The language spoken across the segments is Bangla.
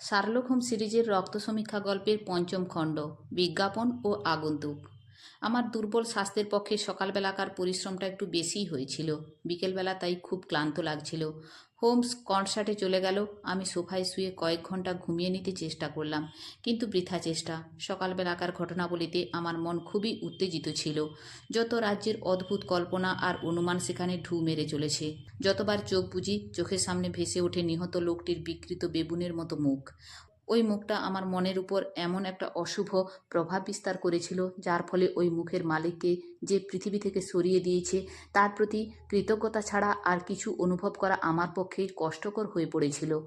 শার্লক হোম সিরিজের রক্ত সমীক্ষা গল্পের পঞ্চম খণ্ড বিজ্ঞাপন ও আগন্তুক। আমার দুর্বল স্বাস্থ্যের পক্ষে সকালবেলাকার পরিশ্রমটা একটু বেশিই হয়েছিল। বিকেলবেলা তাই খুব ক্লান্ত লাগছিল। হোমস কনসার্টে চলে গেল। আমি সোফায় শুয়ে কয়েক ঘণ্টা ঘুমিয়ে নিতে চেষ্টা করলাম, কিন্তু বৃথা চেষ্টা। সকালবেলাকার ঘটনাবলিতে আমার মন খুবই উত্তেজিত ছিল। যত রাজ্যের অদ্ভুত কল্পনা আর অনুমান সেখানে ঢু মেরে চলেছে। যতবার চোখ বুঝি চোখের সামনে ভেসে ওঠে নিহত লোকটির বিকৃত বেবুনের মতো মুখ। ওই মুখটা আমার মনের উপর এমন একটা অশুভ প্রভাব বিস্তার করেছিল, যার ফলে ওই মুখের মালিককে যে পৃথিবী থেকে সরিয়ে দিয়েছে, তার প্রতি কৃতজ্ঞতা ছাড়া আর কিছু অনুভব করা আমার পক্ষে কষ্টকর হয়ে পড়েছিল।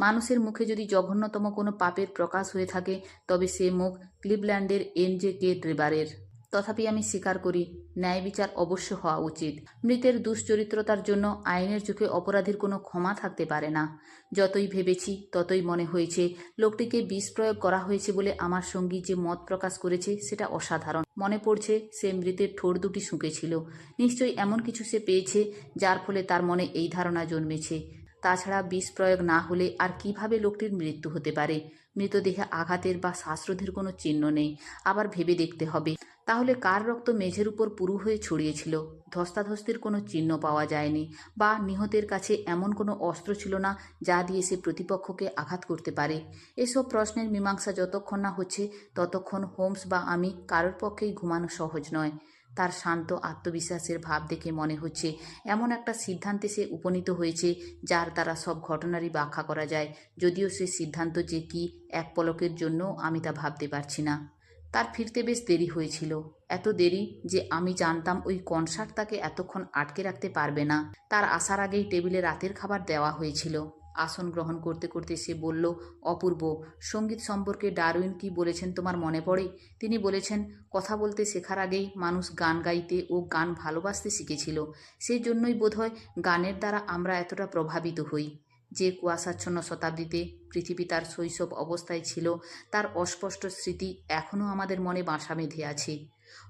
মানুষের মুখে যদি জঘন্যতম কোনো পাপের প্রকাশ হয়ে থাকে, তবে সে মুখ ক্লিভল্যান্ডের এন জে কে ড্রেবারের তথাপি আমি স্বীকার করি ন্যায় বিচার অবশ্য হওয়া উচিত। মৃতের দুশ্চরিত্রতার জন্য আইনের চোখে অপরাধীর কোনো ক্ষমা থাকতে পারে না। যতই ভেবেছি, ততই মনে হয়েছে, লোকটিকে বিষ প্রয়োগ করা হয়েছে বলে আমার সঙ্গী যে মত প্রকাশ করেছে, সেটা অসাধারণ। মনে পড়ছে, সে মৃতের ঠোঁট দুটি শুঁকেছিল। নিশ্চয়ই এমন কিছু সে পেয়েছে, যার ফলে তার মনে এই ধারণা জন্মেছে। তাছাড়া বিষ প্রয়োগ না হলে আর কীভাবে লোকটির মৃত্যু হতে পারে? মৃতদেহে আঘাতের বা শ্বাসরোধের কোনো চিহ্ন নেই। আবার ভেবে দেখতে হবে। তাহলে কার রক্ত মেঝের উপর পুরু হয়ে ছড়িয়েছিল? ধস্তাধস্তির কোনো চিহ্ন পাওয়া যায়নি। বা নিহতের কাছে এমন কোনো অস্ত্র ছিল না যা দিয়ে সে প্রতিপক্ষকে আঘাত করতে পারে? এসব প্রশ্নের মীমাংসা যতক্ষণ না হচ্ছে, ততক্ষণ হোমস বা আমি কারোর পক্ষেই ঘুমানো সহজ নয়। তার শান্ত আত্মবিশ্বাসের ভাব দেখে মনে হচ্ছে, এমন একটা সিদ্ধান্তে সে উপনীত হয়েছে যার দ্বারা সব ঘটনারই ব্যাখ্যা করা যায়। যদিও সে সিদ্ধান্ত যে কি এক পলকের জন্য আমি তা ভাবতে পারছি না। তার ফিরতে বেশ দেরি হয়েছিল। এত দেরি যে আমি জানতাম ওই কনসার্ট তাকে এতক্ষণ আটকে রাখতে পারবে না। তার আসার আগেই টেবিলে রাতের খাবার দেওয়া হয়েছিল। আসন গ্রহণ করতে করতে সে বলল, অপূর্ব, সংগীত সম্পর্কে ডারউইন কি বলেছেন তোমার মনে পড়ে? তিনি বলেছেন, কথা বলতে শেখার আগেই মানুষ গান গাইতে ও গান ভালোবাসতে শিখেছিল। সেই জন্যই বোধহয় গানের দ্বারা আমরা এতটা প্রভাবিত হই। যে কুয়াশাচ্ছন্ন শতাব্দীতে পৃথিবী তার শৈশব অবস্থায় ছিল, তার অস্পষ্ট স্মৃতি এখনও আমাদের মনে বাসা বেঁধে আছে।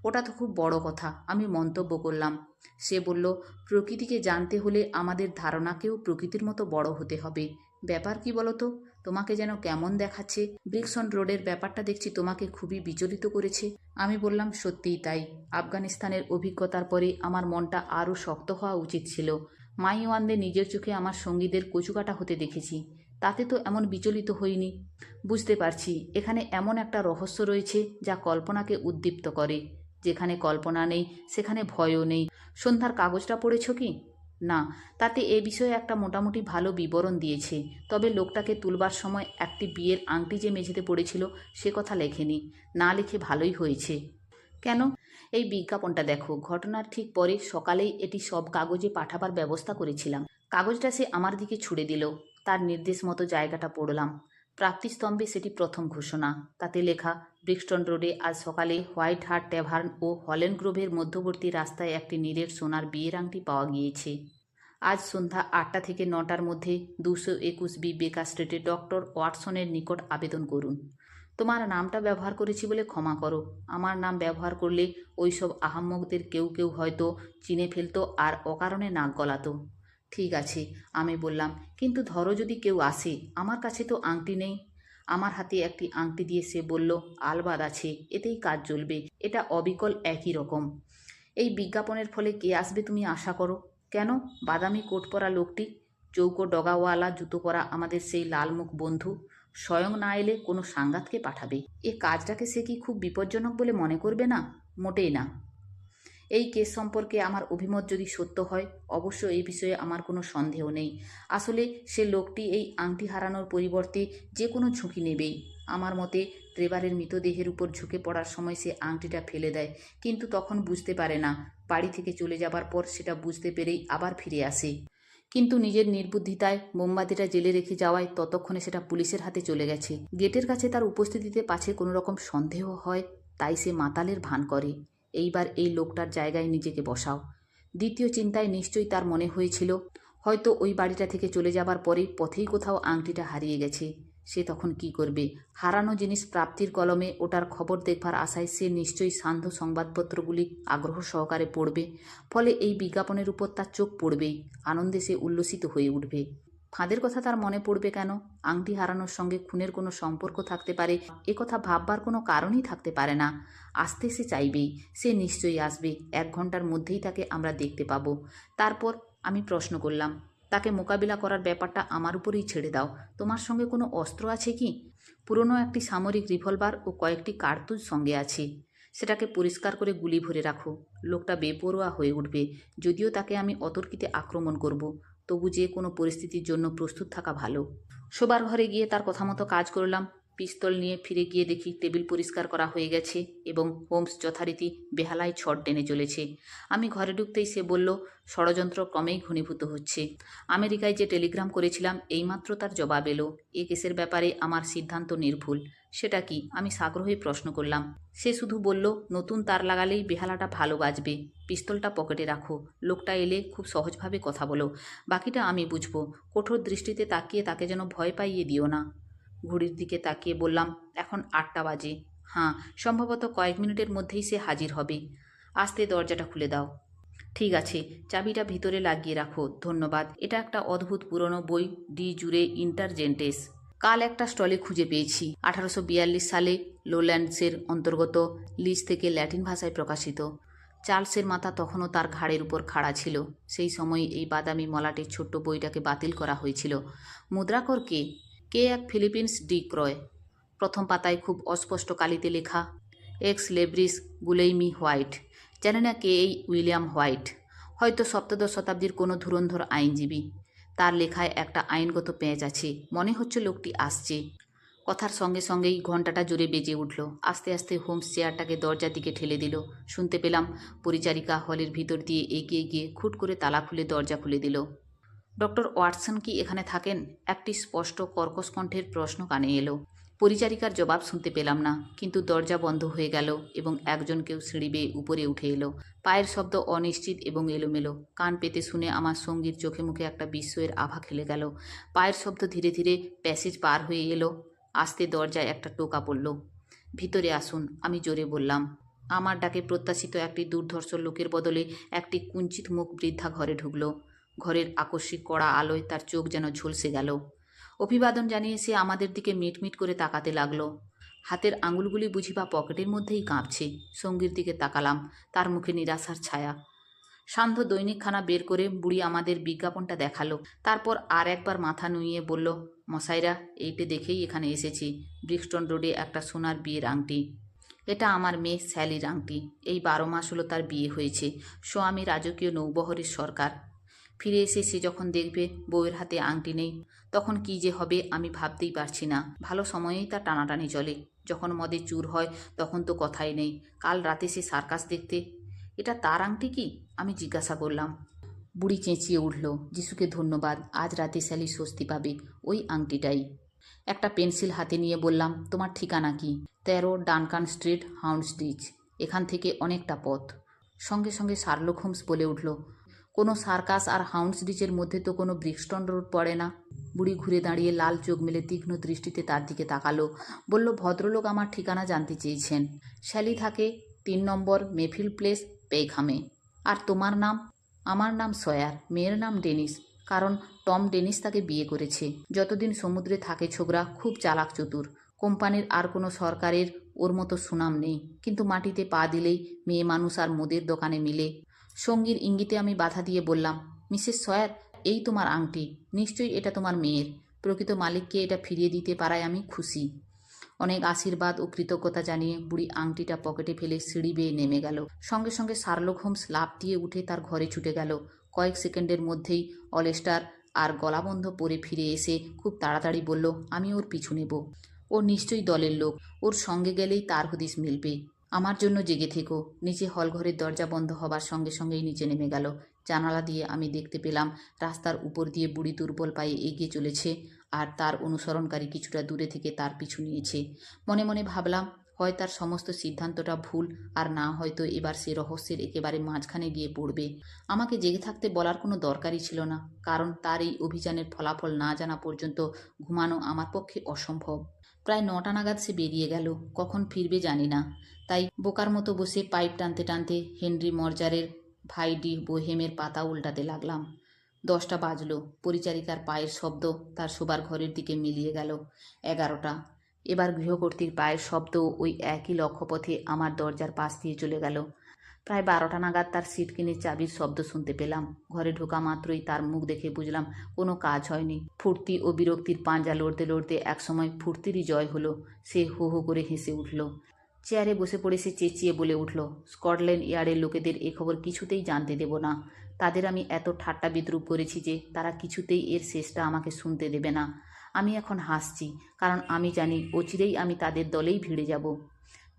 ওটা তো খুব বড় কথা, আমি মন্তব্য করলাম। সে বলল, প্রকৃতিকে জানতে হলে আমাদের ধারণাকেও প্রকৃতির মতো বড় হতে হবে। ব্যাপার কি বলো তো তোমাকে যেন কেমন দেখাচ্ছে? ব্রিকসন রোডের ব্যাপারটা দেখছি তোমাকে খুবই বিচলিত করেছে আমি বললাম, সত্যিই তাই। আফগানিস্তানের অভিজ্ঞতার পরে আমার মনটা আরও শক্ত হওয়া উচিত ছিল। মাইওয়ানদের নিজের চোখে আমার সঙ্গীদের কচুকাটা হতে দেখেছি। তাতে তো এমন বিচলিত হইনি। বুঝতে পারছি, এখানে এমন একটা রহস্য রয়েছে যা কল্পনাকে উদ্দীপ্ত করে। যেখানে কল্পনা নেই, সেখানে ভয়ও নেই। সন্ধ্যার কাগজটা পড়েছ কি? না, তাতে এ বিষয়ে একটা মোটামুটি ভালো বিবরণ দিয়েছে। তবে লোকটাকে তুলবার সময় একটি বিয়ের আংটি যে মেঝেতে পড়েছিল, সে কথা লেখেনি। না লিখে ভালোই হয়েছে। কেন? এই বিজ্ঞাপনটা দেখো। ঘটনার ঠিক পরে সকালেই এটি সব কাগজে পাঠাবার ব্যবস্থা করেছিলাম। কাগজটা সে আমার দিকে ছুড়ে দিল। তার নির্দেশ মতো জায়গাটা পড়লাম। প্রাপ্তিস্তম্ভে সেটি প্রথম ঘোষণা। তাতে লেখা, ব্রিক্সটন রোডে আজ সকালে হোয়াইট হার্ট ট্যাভার্ন ও হলেন গ্রোভের মধ্যবর্তী রাস্তায় একটি নীরের সোনার বিয়ের আংটি পাওয়া গিয়েছে। আজ সন্ধ্যা আটটা থেকে নটার মধ্যে দুশো একুশ বি বেকার স্ট্রিটে ডক্টর ওয়াটসনের নিকট আবেদন করুন। তোমার নামটা ব্যবহার করেছি বলে ক্ষমা করো। আমার নাম ব্যবহার করলে ওইসব আহাম্মকদের কেউ কেউ হয়তো চিনে ফেলতো আর অকারণে নাক গলাতো। ঠিক আছে, আমি বললাম, কিন্তু ধরো যদি কেউ আসে, আমার কাছে তো আংটি নেই। আমার হাতে একটি আংটি দিয়ে সে বলল, আলবাদ আছে, এতেই কাজ চলবে, এটা অবিকল একই রকম। এই বিজ্ঞাপনের ফলে কে আসবে তুমি আশা করো? কেন? বাদামি কোট পরা লোকটি, চৌকো ডগাওয়ালা জুতো পরা আমাদের সেই লালমুখ বন্ধু। স্বয়ং না এলে কোনো সাংঘাতকে পাঠাবে। এ কাজটাকে সে কি খুব বিপজ্জনক বলে মনে করবে না? মোটেই না। এই কেস সম্পর্কে আমার অভিমত যদি সত্য হয়, অবশ্য এই বিষয়ে আমার কোনো সন্দেহ নেই। আসলে সে লোকটি এই আংটি হারানোর পরিবর্তে যে কোনো ঝুঁকি নেবেই। আমার মতে ট্রেভারের মৃতদেহের উপর ঝুঁকে পড়ার সময় সে আংটিটা ফেলে দেয়, কিন্তু তখন বুঝতে পারে না, বাড়ি থেকে চলে যাবার পর সেটা বুঝতে পেরেই আবার ফিরে আসে। কিন্তু নিজের নির্বুদ্ধিতায় মোমবাতিটা জেলে রেখে যাওয়ায় ততক্ষণে সেটা পুলিশের হাতে চলে গেছে। গেটের কাছে তার উপস্থিতিতে পাছে কোনো রকম সন্দেহ হয়, তাই সে মাতালের ভান করে। এইবার এই লোকটার জায়গায় নিজেকে বসাও। দ্বিতীয় চিন্তায় নিশ্চয়ই তার মনে হয়েছিল, হয়তো ওই বাড়িটা থেকে চলে যাবার পরে পথেই কোথাও আংটিটা হারিয়ে গেছে। সে তখন কি করবে? হারানো জিনিস প্রাপ্তির কলমে ওটার খবর দেখবার আশায় সে নিশ্চয়ই সান্ধ্য সংবাদপত্রগুলি আগ্রহ সহকারে পড়বে। ফলে এই বিজ্ঞাপনের উপর তার চোখ পড়বেই, আনন্দে সে উল্লসিত হয়ে উঠবে। ফাঁদের কথা তার মনে পড়বে কেন? আংটি হারানোর সঙ্গে খুনের কোনো সম্পর্ক থাকতে পারে? এ কথা ভাববার কোনো কারণই থাকতে পারে না। আসতে সে চাইবেই, সে নিশ্চয়ই আসবে। এক ঘণ্টার মধ্যেই তাকে আমরা দেখতে পাবো। তারপর আমি প্রশ্ন করলাম তাকে মোকাবিলা করার ব্যাপারটা আমার উপরেই ছেড়ে দাও। তোমার সঙ্গে কোনো অস্ত্র আছে কি? পুরনো একটি সামরিক রিভলভার ও কয়েকটি কার্তুজ সঙ্গে আছে। সেটাকে পরিষ্কার করে গুলি ভরে রাখো। লোকটা বেপরোয়া হয়ে উঠবে। যদিও তাকে আমি অতর্কিতে আক্রমণ করব। তবু যে কোনো পরিস্থিতির জন্য প্রস্তুত থাকা ভালো। শোবার ঘরে গিয়ে তার কথা মতো কাজ করলাম। পিস্তল নিয়ে ফিরে গিয়ে দেখি টেবিল পরিষ্কার করা হয়ে গেছে এবং হোমস যথারীতি বেহালায় ছট টেনে চলেছে। আমি ঘরে ঢুকতেই সে বলল, ষড়যন্ত্র ক্রমেই ঘনীভূত হচ্ছে। আমেরিকায় যে টেলিগ্রাম করেছিলাম, এইমাত্র তার জবাব এলো। এ কেসের ব্যাপারে আমার সিদ্ধান্ত নির্ভুল। সেটা কি? আমি সাগ্রহে প্রশ্ন করলাম। সে শুধু বলল, নতুন তার লাগালেই বেহালাটা ভালো বাজবে। পিস্তলটা পকেটে রাখো। লোকটা এলে খুব সহজভাবে কথা বলো। বাকিটা আমি বুঝব। কঠোর দৃষ্টিতে তাকিয়ে তাকে যেন ভয় পাইয়ে দিও না। ঘড়ির দিকে তাকিয়ে বললাম, এখন আটটা বাজে। হ্যাঁ সম্ভবত কয়েক মিনিটের মধ্যেই সে হাজির হবে। আস্তে দরজাটা খুলে দাও। ঠিক আছে, চাবিটা ভিতরে লাগিয়ে রাখো, ধন্যবাদ। এটা একটা অদ্ভুত পুরনো বই, ডি জুড়ে ইন্টারজেন্টেস। কাল একটা স্টলে খুঁজে পেয়েছি, আঠারোশো বিয়াল্লিশ সালে লোল্যান্ডসের অন্তর্গত লিজ থেকে ল্যাটিন ভাষায় প্রকাশিত। চার্লসের মাথা তখনও তার ঘাড়ের উপর খাড়া ছিল। সেই সময় এই বাদামি মলাটের ছোট্ট বইটাকে বাতিল করা হয়েছিল। মুদ্রাকর কে? কে এক ফিলিপিন্স ডি ক্রয়? প্রথম পাতায় খুব অস্পষ্ট কালিতে লেখা এক্স লেব্রিস গুলেইমি হোয়াইট জানে না কে এই উইলিয়াম হোয়াইট। হয়তো সপ্তদশ শতাব্দীর কোনো ধুরন্ধর আইনজীবী। তার লেখায় একটা আইনগত পেঁচ আছে, মনে হচ্ছে লোকটি আসছে। কথার সঙ্গে সঙ্গেই ঘন্টাটা জুড়ে বেজে উঠল। আস্তে আস্তে হোমস চেয়ারটাকে দরজার দিকে ঠেলে দিল। শুনতে পেলাম পরিচারিকা হলের ভিতর দিয়ে এগিয়ে গিয়ে খুট করে তালা খুলে দরজা খুলে দিল। ডক্টর ওয়াটসন কি এখানে থাকেন? একটি স্পষ্ট কর্কশ কণ্ঠের প্রশ্ন কানে এলো। পরিচারিকার জবাব শুনতে পেলাম না, কিন্তু দরজা বন্ধ হয়ে গেল এবং একজন কেউ সিঁড়ি বেয়ে উপরে উঠে এলো। পায়ের শব্দ অনিশ্চিত এবং এলোমেলো। কান পেতে শুনে আমার সঙ্গীর চোখে মুখে একটা বিস্ময়ের আভা খেলে গেল। পায়ের শব্দ ধীরে ধীরে প্যাসেজ পার হয়ে এলো। আস্তে দরজায় একটা টোকা পড়ল। ভিতরে আসুন, আমি জোরে বললাম, আমার ডাকে প্রত্যাশিত একটি দুর্ধর্ষ লোকের বদলে একটি কুঞ্চিত মুখ বৃদ্ধা ঘরে ঢুকলো। ঘরের আকস্মিক কড়া আলোয় তার চোখ যেন ঝলসে গেল। অভিবাদন জানিয়ে সে আমাদের দিকে মিটমিট করে তাকাতে লাগল। হাতের আঙুলগুলি বুঝিবা পকেটের মধ্যেই কাঁপছে। সঙ্গীর দিকে তাকালাম, তার মুখে নিরাশার ছায়া। শান্ত দৈনিকখানা বের করে বুড়ি আমাদের বিজ্ঞাপনটা দেখাল। তারপর আর একবার মাথা নুইয়ে বলল, মশাইরা, এইটে দেখেই এখানে এসেছি। ব্রিক্সটন রোডে একটা সোনার বিয়ের আংটি। এটা আমার মেয়ে স্যালির আংটি। এই বারো মাস হলো তার বিয়ে হয়েছে। স্বামী রাজকীয় নৌবহরের সরকার। ফিরে এসে সে যখন দেখবে বউয়ের হাতে আংটি নেই, তখন কি যে হবে আমি ভাবতেই পারছি না। ভালো সময়েই তা টানাটানি চলে। যখন মদে চুর হয়, তখন তো কথাই নেই। কাল রাতে সে সার্কাস দেখতে। এটা তার আংটি কি? আমি জিজ্ঞাসা করলাম। বুড়ি চেঁচিয়ে উঠল, যিশুকে ধন্যবাদ, আজ রাতে স্যালি স্বস্তি পাবে। ওই আংটিটাই। একটা পেন্সিল হাতে নিয়ে বললাম, তোমার ঠিকানা কি? তেরো ডানকান স্ট্রিট হাউন্ডসডিচ এখান থেকে অনেকটা পথ। সঙ্গে সঙ্গে শার্লক হোমস বলে উঠল কোনো সার্কাস আর হাউন্ডসডিচের মধ্যে তো কোনো ব্রিক্সটন রোড পড়ে না। বুড়ি ঘুরে দাঁড়িয়ে লাল চোখ মেলে তীক্ষ্ণ দৃষ্টিতে তার দিকে তাকালো। বলল, ভদ্রলোক আমার ঠিকানা জানতে চেয়েছেন। শ্যালি থাকে তিন নম্বর মেফিল প্লেস পেইখামে আর তোমার নাম? আমার নাম সয়ার, মেয়ের নাম ডেনিস, কারণ টম ডেনিস তাকে বিয়ে করেছে। যতদিন সমুদ্রে থাকে ছোকরা, খুব চালাক চতুর। কোম্পানির আর কোনো সরকারের ওর মতো সুনাম নেই। কিন্তু মাটিতে পা দিলেই মেয়ে মানুষ আর মোদের দোকানে মিলে। সঙ্গীর ইঙ্গিতে আমি বাধা দিয়ে বললাম, মিসেস সয়ার, এই তোমার আংটি। নিশ্চয়ই এটা তোমার মেয়ের। প্রকৃত মালিককে এটা ফিরিয়ে দিতে পারায় আমি খুশি। অনেক আশীর্বাদ ও কৃতজ্ঞতা জানিয়ে বুড়ি আংটিটা পকেটে ফেলে সিঁড়ি বেয়ে নেমে গেল। সঙ্গে সঙ্গে শার্লক হোমস লাফ দিয়ে উঠে তার ঘরে ছুটে গেল। কয়েক সেকেন্ডের মধ্যেই অলেস্টার আর গলাবন্ধ পরে ফিরে এসে খুব তাড়াতাড়ি বলল, আমি ওর পিছু নেব। ও নিশ্চয়ই দলের লোক। ওর সঙ্গে গেলেই তার হদিস মিলবে। আমার জন্য জেগে থেকো। নিচে হলঘরের দরজা বন্ধ হবার সঙ্গে সঙ্গেই নিচে নেমে গেল। জানালা দিয়ে আমি দেখতে পেলাম, রাস্তার উপর দিয়ে বুড়ি দুর্বল পায়ে এগিয়ে চলেছে আর তার অনুসরণকারী কিছুটা দূরে থেকে তার পিছু নিয়েছে। মনে মনে ভাবলাম, হয় তার সমস্ত সিদ্ধান্তটা ভুল আর না হয়তো এবার সে রহস্যের একেবারে মাঝখানে গিয়ে পড়বে। আমাকে জেগে থাকতে বলার কোনো দরকারই ছিল না, কারণ তার এই অভিযানের ফলাফল না জানা পর্যন্ত ঘুমানো আমার পক্ষে অসম্ভব। প্রায় নটা নাগাদ সে বেরিয়ে গেল। কখন ফিরবে জানি না। তাই বোকার মতো বসে পাইপ টানতে টানতে হেনরি মর্জারের ভাই ডি বোহেমের পাতা উল্টাতে লাগলাম। দশটা বাজলো। পরিচারিকার পায়ের শব্দ তার শোবার ঘরের দিকে মিলিয়ে গেল। এগারোটা। এবার গৃহকর্ত্রীর পায়ের শব্দ ওই একই লক্ষ্যপথে আমার দরজার পাশ দিয়ে চলে গেল। প্রায় বারোটা নাগাদ তার সিট সিটকিনির চাবির শব্দ শুনতে পেলাম। ঘরে ঢোকা মাত্রই তার মুখ দেখে বুঝলাম কোনো কাজ হয়নি। ফুর্তি ও বিরক্তির পাঞ্জা লড়তে লড়তে একসময় ফুর্তিরই জয় হলো। সে হো হো করে হেসে উঠল। চেয়ারে বসে পড়ে সে চেঁচিয়ে বলে উঠল, স্কটল্যান্ড ইয়ার্ডের লোকেদের এ খবর কিছুতেই জানতে দেব না। তাদের আমি এত ঠাট্টা বিদ্রুপ করেছি যে তারা কিছুতেই এর শেষটা আমাকে শুনতে দেবে না। আমি এখন হাসছি, কারণ আমি জানি অচিরেই আমি তাদের দলেই ভিড়ে যাব।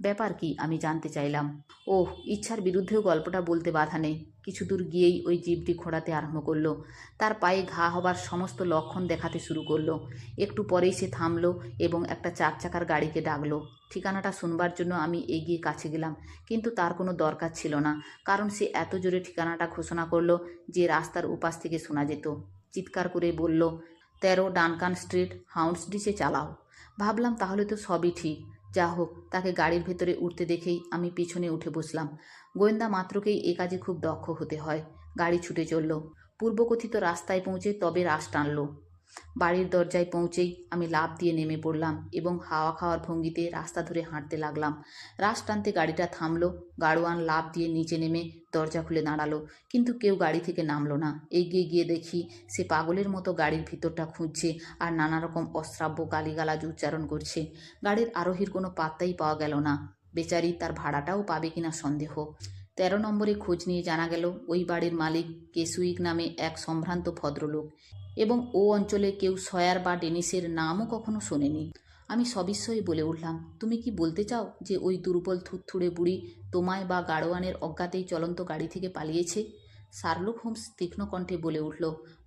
ব্যাপার কি আমি জানতে চাইলাম। ওহ, ইচ্ছার বিরুদ্ধেও গল্পটা বলতে বাধা নেই। কিছু দূর গিয়েই ওই জীবটি খোঁড়াতে আরম্ভ করল। তার পায়ে ঘা হবার সমস্ত লক্ষণ দেখাতে শুরু করল। একটু পরেই সে থামলো এবং একটা চার চাকার গাড়িকে ডাকলো। ঠিকানাটা শুনবার জন্য আমি এগিয়ে কাছে গেলাম, কিন্তু তার কোনো দরকার ছিল না, কারণ সে এত জোরে ঠিকানাটা ঘোষণা করল যে রাস্তার উপাস থেকে শোনা যেত। চিৎকার করে বলল, তেরো ডানকান স্ট্রিট হাউন্সডিসে চালাও। ভাবলাম তাহলে তো সবই ঠিক। যা হোক, তাকে গাড়ির ভেতরে উঠতে দেখেই আমি পিছনে উঠে বসলাম। গোয়েন্দা মাত্রকেই এ কাজে খুব দক্ষ হতে হয়। গাড়ি ছুটে চলল। পূর্বকথিত রাস্তায় পৌঁছে তবে রাশ টানল। বাড়ির দরজায় পৌঁছেই আমি লাভ দিয়ে নেমে পড়লাম এবং হাওয়া খাওয়ার ভঙ্গিতে রাস্তা ধরে হাঁটতে লাগলাম। রাশ টানতে গাড়িটা থামলো। গাড়োয়ান লাভ দিয়ে নিচে নেমে দরজা খুলে দাঁড়াল, কিন্তু কেউ গাড়ি থেকে নামলো না। এগিয়ে গিয়ে দেখি সে পাগলের মতো গাড়ির ভিতরটা খুঁজছে আর নানা রকম অশ্রাব্য গালিগালাজ উচ্চারণ করছে। গাড়ির আরোহীর কোনো পাত্তাই পাওয়া গেল না। বেচারি তার ভাড়াটাও পাবে কিনা সন্দেহ। তেরো নম্বরে খোঁজ নিয়ে জানা গেল, ওই বাড়ির মালিক কেসুইক নামে এক সম্ভ্রান্ত ভদ্রলোক এবং ও অঞ্চলে কেউ সয়ার বা ডেনিসের নামও কখনো শোনেনি। আমি সবিস্ময়ে বলে উঠলাম, তুমি কি বলতে চাও যে ওই দুর্বল থুতথুড়ে বুড়ি তোমায় বা গাড়োয়ানের অজ্ঞাতেই চলন্ত গাড়ি থেকে পালিয়েছে? শার্লক হোমস তীক্ষ্ণ কণ্ঠে বলে উঠল,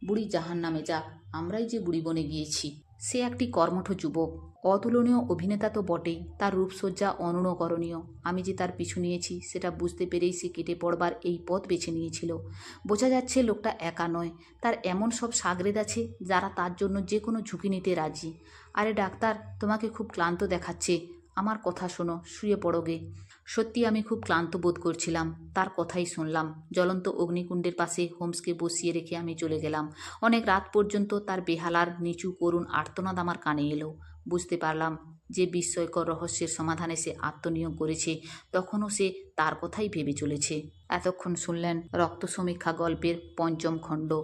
বুড়ি জাহান নামে যাক আমরাই যে বুড়ি বনে গিয়েছি। সে একটি কর্মঠ যুবক। অতুলনীয় অভিনেতা তো বটেই, তার রূপসজ্জা অনুকরণীয় আমি যে তার পিছু নিয়েছি, সেটা বুঝতে পেরেই সে কেটে পড়বার এই পথ বেছে নিয়েছিল। বোঝা যাচ্ছে লোকটা একা নয়, তার এমন সব সাগরেদ আছে যারা তার জন্য যে কোনো ঝুঁকি নিতে রাজি। আরে ডাক্তার, তোমাকে খুব ক্লান্ত দেখাচ্ছে। আমার কথা শোনো, শুয়ে পড়োগে সত্যি আমি খুব ক্লান্ত বোধ করছিলাম, তার কথাই শুনলাম। জ্বলন্ত অগ্নিকুণ্ডের পাশে হোমসকে বসিয়ে রেখে আমি চলে গেলাম। অনেক রাত পর্যন্ত তার বেহালার, নিচু করুণ আর্তনাদ আমার কানে এলো। বুঝতে পারলাম যে বিস্ময়কর রহস্যের সমাধানে সে আত্মনিয়োগ করেছে, তখনও সে তার কথাই ভেবে চলেছে। এতক্ষণ শুনলেন রক্ত সমীক্ষা গল্পের পঞ্চম খণ্ড।